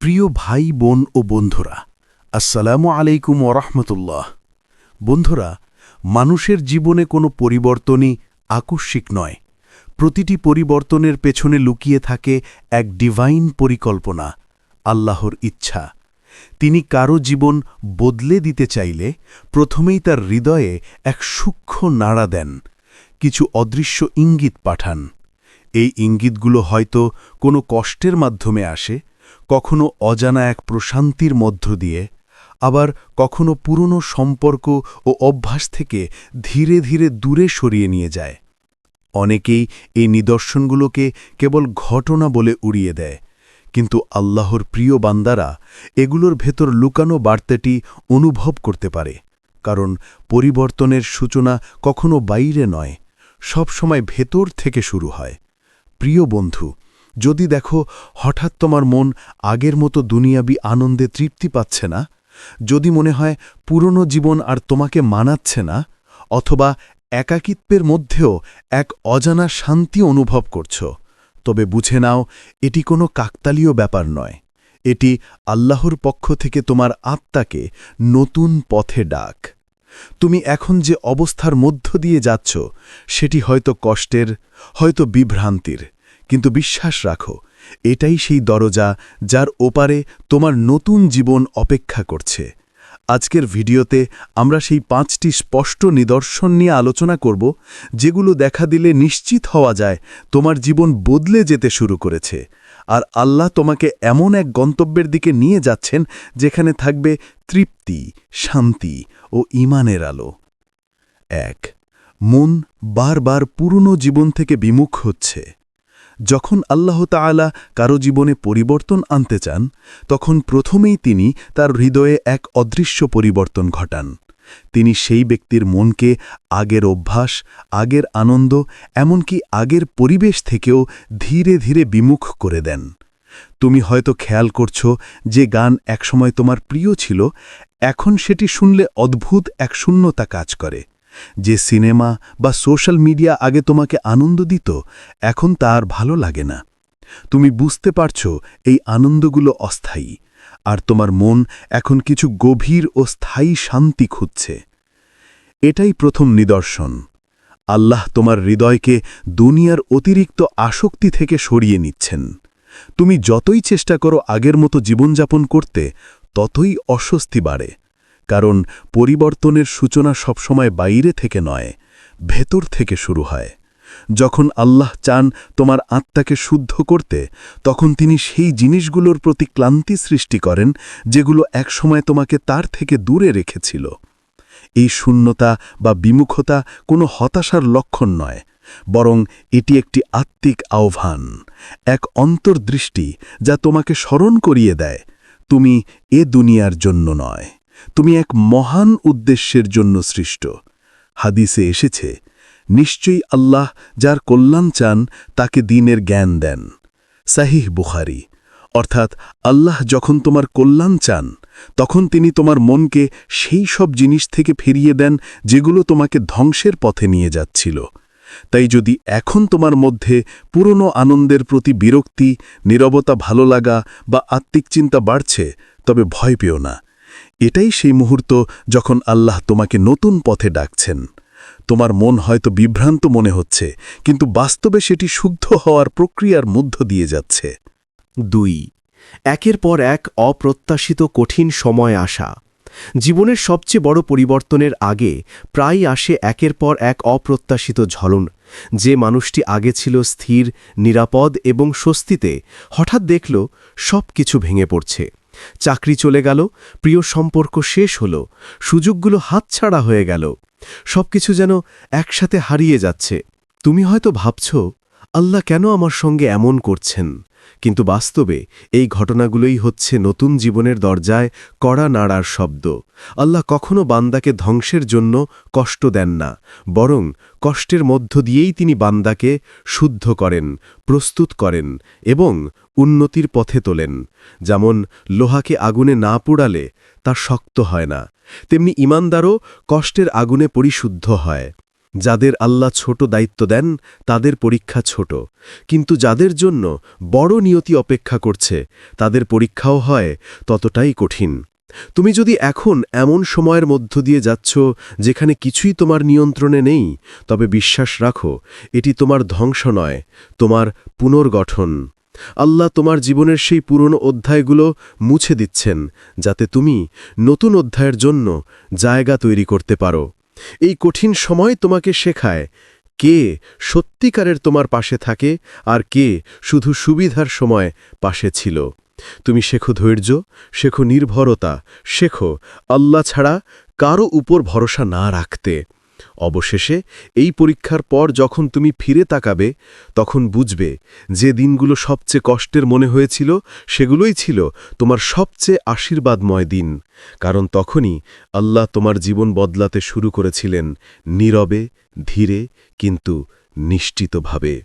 প্রিয় ভাই, বোন ও বন্ধুরা, আসসালামু আলাইকুম ওরহমতুল্লাহ বন্ধুরা, মানুষের জীবনে কোনো পরিবর্তনই আকস্মিক নয়। প্রতিটি পরিবর্তনের পেছনে লুকিয়ে থাকে এক ডিভাইন পরিকল্পনা, আল্লাহর ইচ্ছা। তিনি কারও জীবন বদলে দিতে চাইলে প্রথমেই তার হৃদয়ে এক সূক্ষ্ম নাড়া দেন, কিছু অদৃশ্য ইঙ্গিত পাঠান। এই ইঙ্গিতগুলো হয়তো কোনো কষ্টের মাধ্যমে আসে কখনো অজানা এক প্রশান্তির মধ্য দিয়ে, আবার কখনো পুরনো সম্পর্ক ও অভ্যাস থেকে ধীরে ধীরে দূরে সরিয়ে নিয়ে যায়। অনেকেই এই নিদর্শনগুলোকে কেবল ঘটনা বলে উড়িয়ে দেয়, কিন্তু আল্লাহর প্রিয় বান্দারা এগুলোর ভেতর লুকানো বার্তাটি অনুভব করতে পারে, কারণ পরিবর্তনের সূচনা কখনো বাইরে নয়, সবসময় ভেতর থেকে শুরু হয়। প্রিয় বন্ধু যদি দেখো হঠাৎ তোমার মন আগের মতো দুনিয়াবি আনন্দে তৃপ্তি পাচ্ছে না, যদি মনে হয় পুরনো জীবন আর তোমাকে মানাচ্ছে না, অথবা একাকিত্বের মধ্যেও এক অজানা শান্তি অনুভব করছ, তবে বুঝে নাও এটি কোনো কাকতালীয় ব্যাপার নয়। এটি আল্লাহর পক্ষ থেকে তোমার আত্মাকে নতুন পথে ডাক। তুমি এখন যে অবস্থার মধ্য দিয়ে যাচ্ছ, সেটি হয়তো কষ্টের, হয়তো বিভ্রান্তির। কিন্তু বিশ্বাস রাখো, এটাই সেই দরজা যার ওপারে তোমার নতুন জীবন অপেক্ষা করছে। আজকের ভিডিওতে আমরা সেই পাঁচটি স্পষ্ট নিদর্শন নিয়ে আলোচনা করব, যেগুলো দেখা দিলে নিশ্চিত হওয়া যায় তোমার জীবন বদলে যেতে শুরু করেছে। আর আল্লাহ তোমাকে এমন এক গন্তব্যের দিকে নিয়ে যাচ্ছেন, যেখানে থাকবে তৃপ্তি, শান্তি ও ইমানের আলো। এক, মন বারবার পুরনো জীবন থেকে বিমুখ হচ্ছে। যখন আল্লাহ তাআলা কারও জীবনে পরিবর্তন আনতে চান, তখন প্রথমেই তিনি তার হৃদয়ে এক অদৃশ্য পরিবর্তন ঘটান। তিনি সেই ব্যক্তির মনকে আগের অভ্যাস, আগের আনন্দ, এমনকি আগের পরিবেশ থেকেও ধীরে ধীরে বিমুখ করে দেন। তুমি হয়তো খেয়াল করছ যে গান একসময় তোমার প্রিয় ছিল, এখন সেটি শুনলে অদ্ভুত এক শূন্যতা কাজ করে। যে সিনেমা বা সোশ্যাল মিডিয়া আগে তোমাকে আনন্দ দিত, এখন তা আর ভালো লাগে না। তুমি বুঝতে পারছ এই আনন্দগুলো অস্থায়ী, আর তোমার মন এখন কিছু গভীর ও স্থায়ী শান্তি খুঁজছে। এটাই প্রথম নিদর্শন। আল্লাহ তোমার হৃদয়কে দুনিয়ার অতিরিক্ত আসক্তি থেকে সরিয়ে নিচ্ছেন। তুমি যতই চেষ্টা করো আগের মতো জীবনযাপন করতে, ততই অস্বস্তি বাড়ে। কারণ পরিবর্তনের সূচনা সবসময় বাইরে থেকে নয়, ভেতর থেকে শুরু হয়। যখন আল্লাহ চান তোমার আত্মাকে শুদ্ধ করতে, তখন তিনি সেই জিনিসগুলোর প্রতি ক্লান্তি সৃষ্টি করেন যেগুলো একসময় তোমাকে তার থেকে দূরে রেখেছিল। এই শূন্যতা বা বিমুখতা কোনো হতাশার লক্ষণ নয়, বরং এটি একটি আত্মিক আহ্বান, এক অন্তর্দৃষ্টি যা তোমাকে স্মরণ করিয়ে দেয়, তুমি এ দুনিয়ার জন্য নয়। তুমি এক মহান উদ্দেশ্যের জন্য সৃষ্ট। হাদিসে এসেছে, নিশ্চয়ই আল্লাহ যার কল্যাণ চান, তাকে দিনের জ্ঞান দেন। সাহিহ বুখারি, অর্থাৎ আল্লাহ যখন তোমার কল্যাণ চান, তখন তিনি তোমার মনকে সেই সব জিনিস থেকে ফিরিয়ে দেন, যেগুলো তোমাকে ধ্বংসের পথে নিয়ে যাচ্ছিল। তাই যদি এখন তোমার মধ্যে পুরনো আনন্দের প্রতি বিরক্তি, নীরবতা ভালো লাগা বা আত্মিক চিন্তা বাড়ছে, তবে ভয় পেও না। এটাই সেই মুহূর্ত যখন আল্লাহ তোমাকে নতুন পথে ডাকছেন। তোমার মন হয়তো বিভ্রান্ত মনে হচ্ছে, কিন্তু বাস্তবে সেটি শুদ্ধ হওয়ার প্রক্রিয়ার মধ্য দিয়ে যাচ্ছে। দুই, একের পর এক অপ্রত্যাশিত কঠিন সময় আসা। জীবনের সবচেয়ে বড় পরিবর্তনের আগে প্রায় আসে একের পর এক অপ্রত্যাশিত ঝলন। যে মানুষটি আগে ছিল স্থির, নিরাপদ এবং স্বস্তিতে, হঠাৎ দেখল সব কিছু ভেঙে পড়ছে। চাকরি চলে গেল, প্রিয় সম্পর্ক শেষ হল, সুযোগগুলো হাতছাড়া হয়ে গেল সব কিছু যেন একসাথে হারিয়ে যাচ্ছে। তুমি হয়তো ভাবছ আল্লাহ কেন আমার সঙ্গে এমন করছেন? কিন্তু বাস্তবে এই ঘটনাগুলোই হচ্ছে নতুন জীবনের দরজায় কড়া নাড়ার শব্দ। আল্লাহ কখনো বান্দাকে ধ্বংসের জন্য কষ্ট দেন না, বরং কষ্টের মধ্য দিয়েই তিনি বান্দাকে শুদ্ধ করেন, প্রস্তুত করেন এবং উন্নতির পথে তোলেন। যেমন লোহাকে আগুনে না পোড়ালে তা শক্ত হয় না, তেমনি ইমানদারও কষ্টের আগুনে পরিশুদ্ধ হয়। যাদের আল্লাহ ছোট দায়িত্ব দেন, তাদের পরীক্ষা ছোট। কিন্তু যাদের জন্য বড় নিয়তি অপেক্ষা করছে, তাদের পরীক্ষাও হয় ততটাই কঠিন। তুমি যদি এখন এমন সময়ের মধ্য দিয়ে যাচ্ছ, যেখানে কিছুই তোমার নিয়ন্ত্রণে নেই, তবে বিশ্বাস রাখো, এটি তোমার ধ্বংস নয়, তোমার পুনর্গঠন। আল্লাহ তোমার জীবনের সেই পুরনো অধ্যায়গুলো মুছে দিচ্ছেন, যাতে তুমি নতুন অধ্যায়ের জন্য জায়গা তৈরি করতে পারো। এই কঠিন সময় তোমাকে শেখায় কে সত্যিকারের তোমার পাশে থাকে আর কে শুধু সুবিধার সময় পাশে ছিল। তুমি শেখো ধৈর্য, শেখো নির্ভরতা, শেখো আল্লাহ ছাড়া কারও উপর ভরসা না রাখতে। অবশেষে এই পরীক্ষার পর যখন তুমি ফিরে তাকাবে, তখন বুঝবে যে দিনগুলো সবচেয়ে কষ্টের মনে হয়েছিল, সেগুলোই ছিল তোমার সবচেয়ে আশীর্বাদময় দিন। কারণ তখনই আল্লাহ তোমার জীবন বদলাতে শুরু করেছিলেন নীরবে, ধীরে, কিন্তু নিশ্চিতভাবে।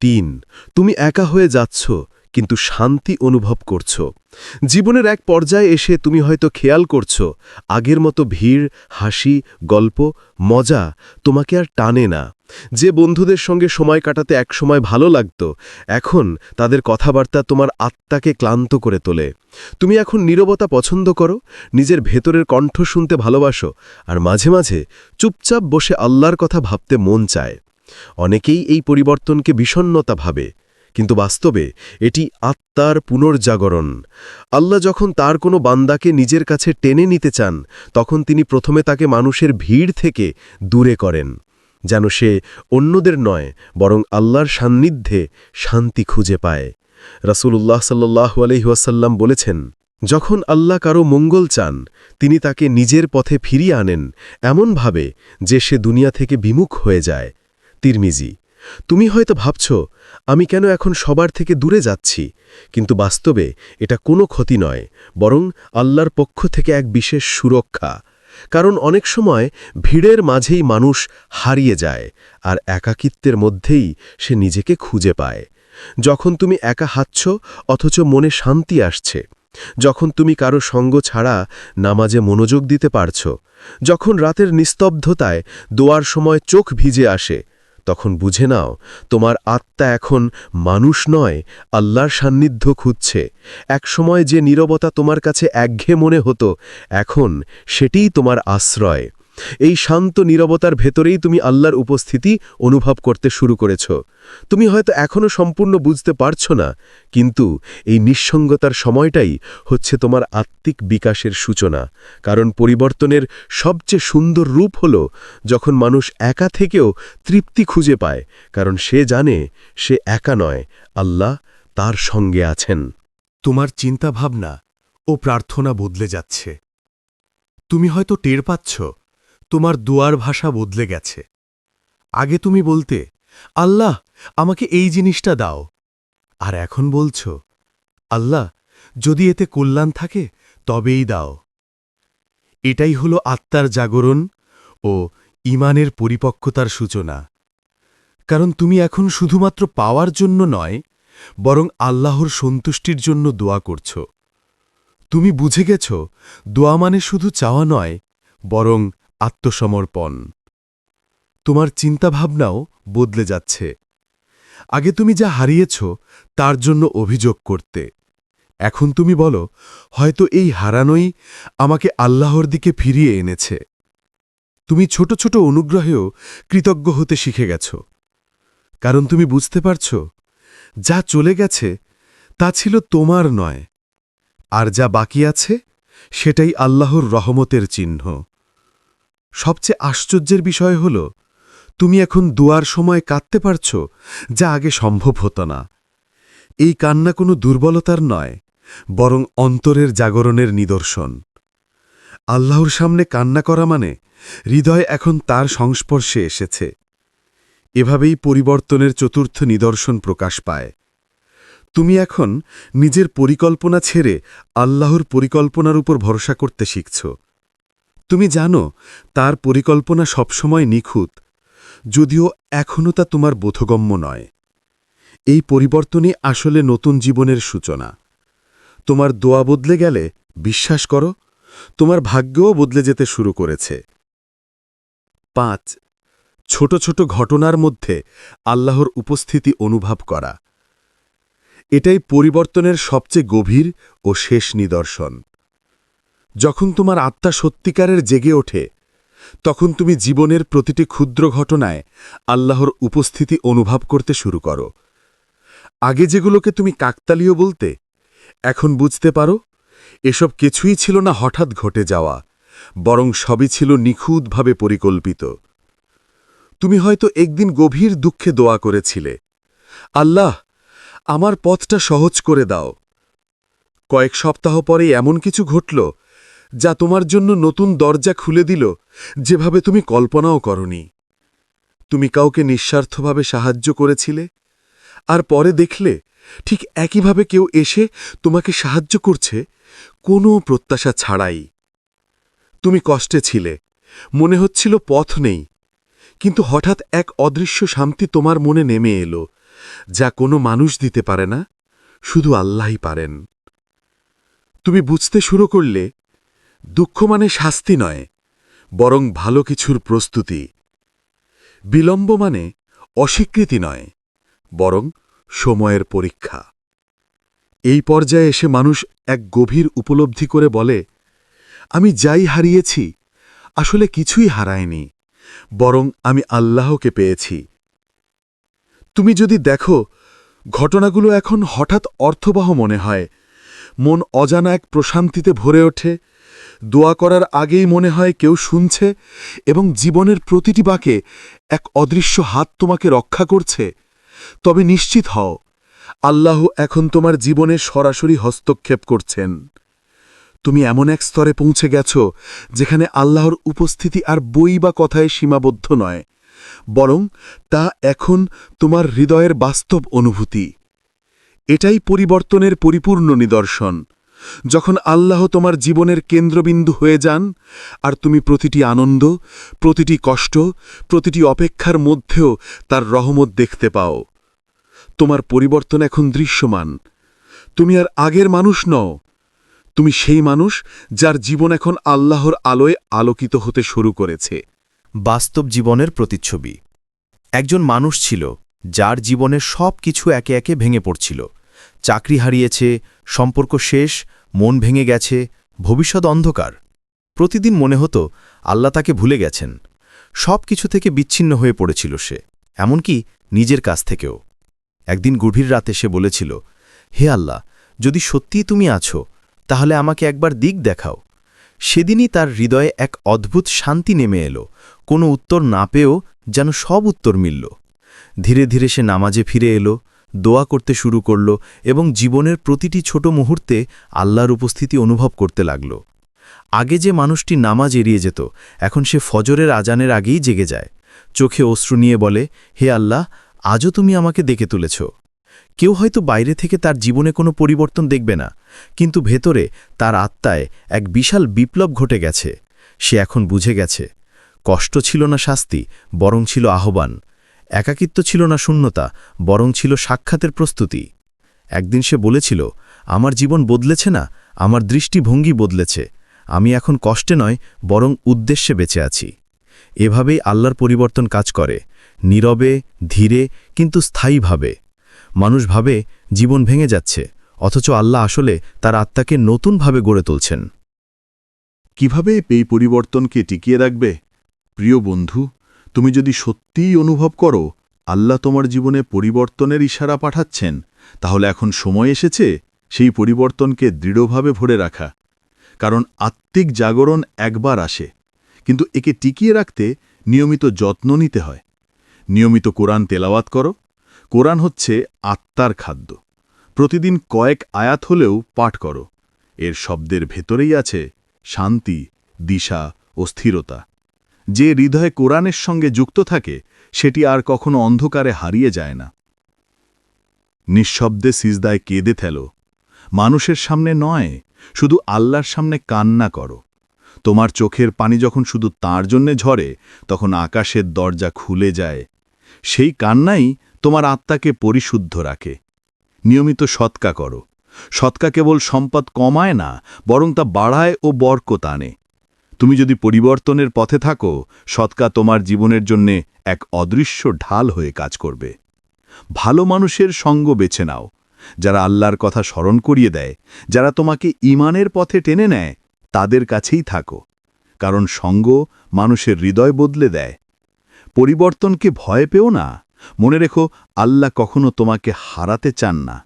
তিন, তুমি একা হয়ে যাচ্ছ কিন্তু শান্তি অনুভব করছ। জীবনের এক পর্যায়ে এসে তুমি হয়তো খেয়াল করছ, আগের মতো ভিড়, হাসি, গল্প, মজা তোমাকে আর টানে না। যে বন্ধুদের সঙ্গে সময় কাটাতে একসময় ভালো লাগত, এখন তাদের কথাবার্তা তোমার আত্মাকে ক্লান্ত করে তোলে। তুমি এখন নীরবতা পছন্দ করো, নিজের ভেতরের কণ্ঠ শুনতে ভালোবাসো, আর মাঝে মাঝে চুপচাপ বসে আল্লাহর কথা ভাবতে মন চায়। অনেকেই এই পরিবর্তনকে বিষণ্নতা ভাবে। কিন্তু বাস্তবে এটি আত্মার পুনর্জাগরণ। আল্লাহ যখন তার কোনো বান্দাকে নিজের কাছে টেনে নিতে চান, তখন তিনি প্রথমে তাকে মানুষের ভিড় থেকে দূরে করেন, যেন সে অন্যদের নয়, বরং আল্লাহর সান্নিধ্যে শান্তি খুঁজে পায়। রাসূলুল্লাহ সাল্লাহু আলহিহাসাল্লাম বলেছেন, যখন আল্লাহ কারও মঙ্গল চান, তিনি তাকে নিজের পথে ফিরিয়ে আনেন এমনভাবে যে সে দুনিয়া থেকে বিমুখ হয়ে যায়। তিরমিজি, তুমি হয়তো ভাবছ আমি কেন এখন সবার থেকে দূরে যাচ্ছি? কিন্তু বাস্তবে এটা কোনো ক্ষতি নয়, বরং আল্লাহর পক্ষ থেকে এক বিশেষ সুরক্ষা। কারণ অনেক সময় ভিড়ের মাঝেই মানুষ হারিয়ে যায়, আর একাকিত্বের মধ্যেই সে নিজেকে খুঁজে পায়। যখন তুমি একা হাঁটছ, অথচ মনে শান্তি আসছে। যখন তুমি কারও সঙ্গ ছাড়া নামাজে মনোযোগ দিতে পারছ। যখন রাতের নিস্তব্ধতায় দোয়ার সময় চোখ ভিজে আসে তখন বুঝে নাও, তোমার আত্মা এখন মানুষ নয়, আল্লাহর সান্নিধ্য খুঁজছে। একসময় যে নীরবতা তোমার কাছে একঘে মনে হতো, এখন সেটিই তোমার আশ্রয়। এই শান্ত নীরবতার ভেতরেই তুমি আল্লাহর উপস্থিতি অনুভব করতে শুরু করেছ। তুমি হয়তো এখনও সম্পূর্ণ বুঝতে পারছ না, কিন্তু এই নিঃসঙ্গতার সময়টাই হচ্ছে তোমার আত্মিক বিকাশের সূচনা, কারণ পরিবর্তনের সবচেয়ে সুন্দর রূপ হল যখন মানুষ একা থেকেও তৃপ্তি খুঁজে পায়, কারণ সে জানে সে একা নয়, আল্লাহ তার সঙ্গে আছেন। তোমার চিন্তাভাবনা ও প্রার্থনা বদলে যাচ্ছে। তুমি হয়তো টের পাচ্ছ তোমার দুয়ার ভাষা বদলে গেছে। আগে তুমি বলতে, আল্লাহ, আমাকে এই জিনিসটা দাও। আর এখন বলছ, আল্লাহ, যদি এতে কল্যাণ থাকে, তবেই দাও। এটাই হল আত্মার জাগরণ ও ইমানের পরিপক্কতার সূচনা। কারণ তুমি এখন শুধুমাত্র পাওয়ার জন্য নয়, বরং আল্লাহর সন্তুষ্টির জন্য দোয়া করছ। তুমি বুঝে গেছ, দোয়া মানে শুধু চাওয়া নয়, বরং আত্মসমর্পণ। তোমার চিন্তাভাবনাও বদলে যাচ্ছে। আগে তুমি যা হারিয়েছ, তার জন্য অভিযোগ করতে। এখন তুমি বলো, হয়তো এই হারানোই আমাকে আল্লাহর দিকে ফিরিয়ে এনেছে। তুমি ছোট ছোট অনুগ্রহেও কৃতজ্ঞ হতে শিখে গেছ। কারণ তুমি বুঝতে পারছ, যা চলে গেছে, তা ছিল তোমার নয়। আর যা বাকি আছে, সেটাই আল্লাহর রহমতের চিহ্ন। সবচেয়ে আশ্চর্যের বিষয় হল, তুমি এখন দুয়ার সময় কাঁদতে পারছ যা আগে সম্ভব হতো না। এই কান্না কোনো দুর্বলতার নয়, বরং অন্তরের জাগরণের নিদর্শন। আল্লাহর সামনে কান্না করা মানে হৃদয় এখন তার সংস্পর্শে এসেছে। এভাবেই পরিবর্তনের চতুর্থ নিদর্শন প্রকাশ পায়। তুমি এখন নিজের পরিকল্পনা ছেড়ে আল্লাহর পরিকল্পনার উপর ভরসা করতে শিখছ। তুমি জানো, তার পরিকল্পনা সবসময় নিখুঁত, যদিও এখনও তা তোমার বোধগম্য নয়। এই পরিবর্তনই আসলে নতুন জীবনের সূচনা। তোমার দোয়া বদলে গেলে, বিশ্বাস করো, তোমার ভাগ্যও বদলে যেতে শুরু করেছে। পাঁচ, ছোট ছোট ঘটনার মধ্যে আল্লাহর উপস্থিতি অনুভব করা। এটাই পরিবর্তনের সবচেয়ে গভীর ও শেষ নিদর্শন। যখন তোমার আত্মা সত্যিকারের জেগে ওঠে, তখন তুমি জীবনের প্রতিটি ক্ষুদ্র ঘটনায় আল্লাহর উপস্থিতি অনুভব করতে শুরু করো। আগে যেগুলোকে তুমি কাকতালীয় বলতে, এখন বুঝতে পারো, এসব কিছুই ছিল না হঠাৎ ঘটে যাওয়া, বরং সবই ছিল নিখুঁতভাবে পরিকল্পিত। তুমি হয়তো একদিন গভীর দুঃখে দোয়া করেছিলে, আল্লাহ, আমার পথটা সহজ করে দাও। কয়েক সপ্তাহ পরে এমন কিছু ঘটল যা তোমার জন্য নতুন দরজা খুলে দিল, যেভাবে তুমি কল্পনাও করনি। তুমি কাউকে নিঃস্বার্থভাবে সাহায্য করেছিলে, আর পরে দেখলে ঠিক একইভাবে কেউ এসে তোমাকে সাহায্য করছে, কোনো প্রত্যাশা ছাড়াই। তুমি কষ্টে ছিলে, মনে হচ্ছিল পথ নেই, কিন্তু হঠাৎ এক অদৃশ্য শান্তি তোমার মনে নেমে এলো, যা কোনো মানুষ দিতে পারে না, শুধু আল্লাহই পারেন। তুমি বুঝতে শুরু করলে দুঃখ মানে শাস্তি নয়, বরং ভালো কিছুর প্রস্তুতি। বিলম্ব মানে অস্বীকৃতি নয়, বরং সময়ের পরীক্ষা। এই পর্যায়ে এসে মানুষ এক গভীর উপলব্ধি করে বলে, আমি যাই হারিয়েছি, আসলে কিছুই হারায়নি, বরং আমি আল্লাহকে পেয়েছি। তুমি যদি দেখো, ঘটনাগুলো এখন হঠাৎ অর্থবহ মনে হয়, মন অজানা এক প্রশান্তিতে ভরে ওঠে দোয়া করার আগেই মনে হয় কেউ শুনছে এবং জীবনের প্রতিটি বাঁকে এক অদৃশ্য হাত তোমাকে রক্ষা করছে। তবে নিশ্চিত হও, আল্লাহ এখন তোমার জীবনে সরাসরি হস্তক্ষেপ করছেন। তুমি এমন এক স্তরে পৌঁছে গেছ যেখানে আল্লাহর উপস্থিতি আর বই বা কথায় সীমাবদ্ধ নয়, বরং তা এখন তোমার হৃদয়ের বাস্তব অনুভূতি। এটাই পরিবর্তনের পরিপূর্ণ নিদর্শন। যখন আল্লাহ তোমার জীবনের কেন্দ্রবিন্দু হয়ে যান, আর তুমি প্রতিটি আনন্দ, প্রতিটি কষ্ট, প্রতিটি অপেক্ষার মধ্যেও তার রহমত দেখতে পাও। তোমার পরিবর্তন এখন দৃশ্যমান। তুমি আর আগের মানুষ নও। তুমি সেই মানুষ যার জীবন এখন আল্লাহর আলোয় আলোকিত হতে শুরু করেছে। বাস্তব জীবনের প্রতিচ্ছবি। একজন মানুষ ছিল, যার জীবনের সব কিছু একে একে ভেঙে পড়ছিল। চাকরি হারিয়েছে, সম্পর্ক শেষ, মন ভেঙে গেছে, ভবিষ্যৎ অন্ধকার। প্রতিদিন মনে হতো আল্লাহ তাকে ভুলে গেছেন। সব কিছু থেকে বিচ্ছিন্ন হয়ে পড়েছিল সে, এমনকি নিজের কাছ থেকেও। একদিন গভীর রাতে সে বলেছিল, হে আল্লাহ, যদি সত্যিই তুমি আছো, তাহলে আমাকে একবার দিক দেখাও। সেদিনই তার হৃদয়ে এক অদ্ভুত শান্তি নেমে এলো, কোনো উত্তর না পেয়েও যেন সব উত্তর মিলল। ধীরে ধীরে সে নামাজে ফিরে এলো দোয়া করতে শুরু করল এবং জীবনের প্রতিটি ছোট মুহূর্তে আল্লাহর উপস্থিতি অনুভব করতে লাগল। আগে যে মানুষটি নামাজ এড়িয়ে যেত, এখন সে ফজরের আজানের আগেই জেগে যায়। চোখে অশ্রু নিয়ে বলে, হে আল্লাহ, আজও তুমি আমাকে দেখে তুলেছ। কেউ হয়তো বাইরে থেকে তার জীবনে কোনো পরিবর্তন দেখবে না, কিন্তু ভেতরে তার আত্মায় এক বিশাল বিপ্লব ঘটে গেছে। সে এখন বুঝে গেছে। কষ্ট ছিল না শাস্তি, বরং ছিল আহ্বান। একাকিত্ব ছিল না শূন্যতা, বরং ছিল সাক্ষাতের প্রস্তুতি। একদিন সে বলেছিল, আমার জীবন বদলেছে না, আমার দৃষ্টিভঙ্গি বদলেছে, আমি এখন কষ্টে নয়, বরং উদ্দেশ্যে বেঁচে আছি। এভাবেই আল্লাহর পরিবর্তন কাজ করে, নীরবে, ধীরে, কিন্তু স্থায়ীভাবে। মানুষ ভাবে, জীবন ভেঙে যাচ্ছে, অথচ আল্লাহ আসলে তার আত্মাকে নতুনভাবে গড়ে তুলছেন। কীভাবে এই পরিবর্তনকে টিকিয়ে রাখবে? প্রিয় বন্ধু তুমি যদি সত্যিই অনুভব করো, আল্লাহ তোমার জীবনে পরিবর্তনের ইশারা পাঠাচ্ছেন, তাহলে এখন সময় এসেছে সেই পরিবর্তনকে দৃঢ়ভাবে ভরে রাখা। কারণ আত্মিক জাগরণ একবার আসে, কিন্তু একে টিকিয়ে রাখতে নিয়মিত যত্ন নিতে হয়। নিয়মিত কোরআন তেলাওয়াত করো। কোরআন হচ্ছে আত্মার খাদ্য। প্রতিদিন কয়েক আয়াত হলেও পাঠ করো। এর শব্দের ভেতরেই আছে শান্তি, দিশা ও স্থিরতা। যে হৃদয়ে কোরআনের সঙ্গে যুক্ত থাকে, সেটি আর কখনো অন্ধকারে হারিয়ে যায় না। নিঃশব্দে সিজদায় কেঁদে থেলো মানুষের সামনে নয়, শুধু আল্লাহর সামনে কান্না করো। তোমার চোখের পানি যখন শুধু তার জন্যে ঝরে, তখন আকাশের দরজা খুলে যায়। সেই কান্নাই তোমার আত্মাকে পরিশুদ্ধ রাখে। নিয়মিত সৎকা করো। সৎকা কেবল সম্পদ কমায় না, বরং তা বাড়ায় ও বরকত আনে। তুমি যদি পরিবর্তনের পথে থাকো, সৎকা তোমার জীবনের জন্যে এক অদৃশ্য ঢাল হয়ে কাজ করবে। ভালো মানুষের সঙ্গ বেছে নাও। যারা আল্লাহর কথা স্মরণ করিয়ে দেয়, যারা তোমাকে ইমানের পথে টেনে নেয়, তাদের কাছেই থাকো। কারণ সঙ্গ মানুষের হৃদয় বদলে দেয়। পরিবর্তনকে ভয় পেও না। মনে রেখো, আল্লাহ কখনো তোমাকে হারাতে চান না,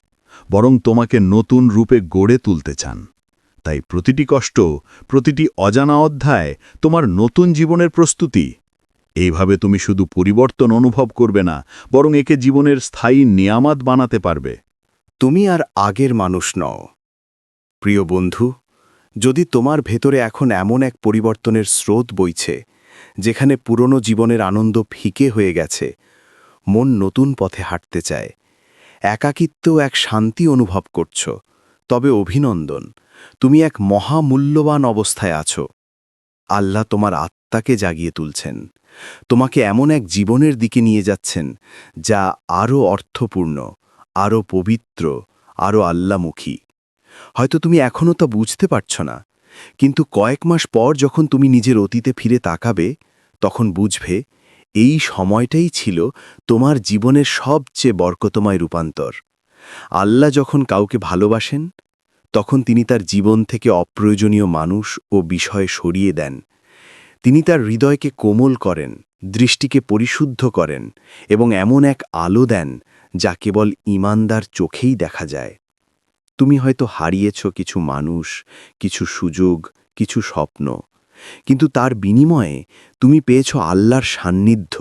বরং তোমাকে নতুন রূপে গড়ে তুলতে চান। তাই প্রতিটি কষ্ট, প্রতিটি অজানা অধ্যায় তোমার নতুন জীবনের প্রস্তুতি। এইভাবে তুমি শুধু পরিবর্তন অনুভব করবে না, বরং একে জীবনের স্থায়ী নিয়ামাত বানাতে পারবে। তুমি আর আগের মানুষ নও। প্রিয় বন্ধু, যদি তোমার ভেতরে এখন এমন এক পরিবর্তনের স্রোত বইছে, যেখানে পুরনো জীবনের আনন্দ ফিকে হয়ে গেছে, মন নতুন পথে হাঁটতে চায়, একাকিত্ব এক শান্তি অনুভব করছ, তবে অভিনন্দন। তুমি এক মহামূল্যবান অবস্থায় আছো। আল্লাহ তোমার আত্মাকে জাগিয়ে তুলছেন। তোমাকে এমন এক জীবনের দিকে নিয়ে যাচ্ছেন, যা আরও অর্থপূর্ণ, আরও পবিত্র, আরও আল্লামুখী। হয়তো তুমি এখনও তা বুঝতে পারছ না, কিন্তু কয়েক মাস পর যখন তুমি নিজের অতীতে ফিরে তাকাবে, তখন বুঝবে, এই সময়টাই ছিল তোমার জীবনের সবচেয়ে বরকতময় রূপান্তর। আল্লাহ যখন কাউকে ভালোবাসেন তখন তিনি তার জীবন থেকে অপ্রয়োজনীয় মানুষ ও বিষয় সরিয়ে দেন। তিনি তার হৃদয়কে কোমল করেন, দৃষ্টিকে পরিশুদ্ধ করেন এবং এমন এক আলো দেন যা কেবল ইমানদার চোখেই দেখা যায়। তুমি হয়তো হারিয়েছ কিছু মানুষ, কিছু সুযোগ, কিছু স্বপ্ন, কিন্তু তার বিনিময়ে তুমি পেয়েছ আল্লাহর সান্নিধ্য,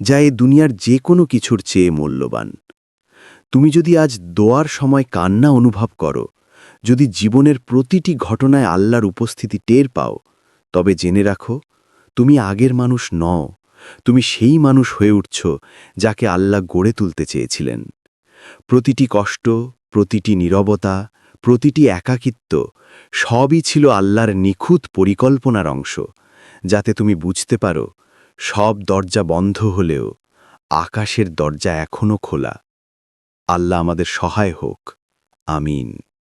যা এ দুনিয়ার যে কোনো কিছুর চেয়ে মূল্যবান। তুমি যদি আজ দোয়ার সময় কান্না অনুভব করো যদি জীবনের প্রতিটি ঘটনায় আল্লাহর উপস্থিতি টের পাও, তবে জেনে রাখো, তুমি আগের মানুষ নও, তুমি সেই মানুষ হয়ে উঠছ যাকে আল্লাহ গড়ে তুলতে চেয়েছিলেন। প্রতিটি কষ্ট, প্রতিটি নীরবতা, প্রতিটি একাকিত্ব সবই ছিল আল্লাহর নিখুঁত পরিকল্পনার অংশ, যাতে তুমি বুঝতে পারো, সব দরজা বন্ধ হলেও আকাশের দরজা এখনও খোলা। আল্লাহ আমাদের সহায় হোক। আমিন।